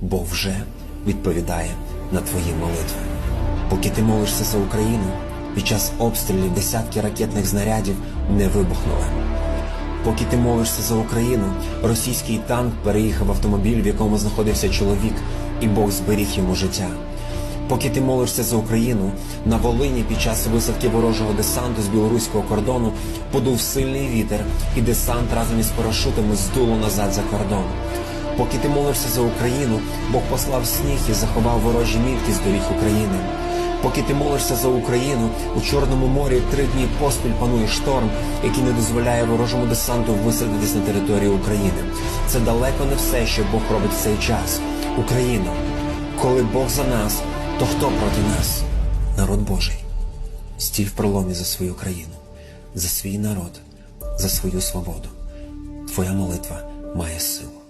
Бог вже відповідає на твої молитви. Поки ти молишся за Україну, під час обстрілів десятки ракетних знарядів не вибухнули. Поки ти молишся за Україну, російський танк переїхав автомобіль, в якому знаходився чоловік, і Бог зберіг йому життя. Поки ти молишся за Україну, на Волині під час висадки ворожого десанту з білоруського кордону подув сильний вітер, і десант разом із парашутами здуло назад за кордон. Поки ти молишся за Україну, Бог послав сніг і заховав ворожі мітки з доріг України. Поки ти молишся за Україну, у Чорному морі три дні поспіль панує шторм, який не дозволяє ворожому десанту висадитись на територію України. Це далеко не все, що Бог робить в цей час. Україна, коли Бог за нас, то хто проти нас? Народ Божий. Стій в проломі за свою країну, за свій народ, за свою свободу. Твоя молитва має силу.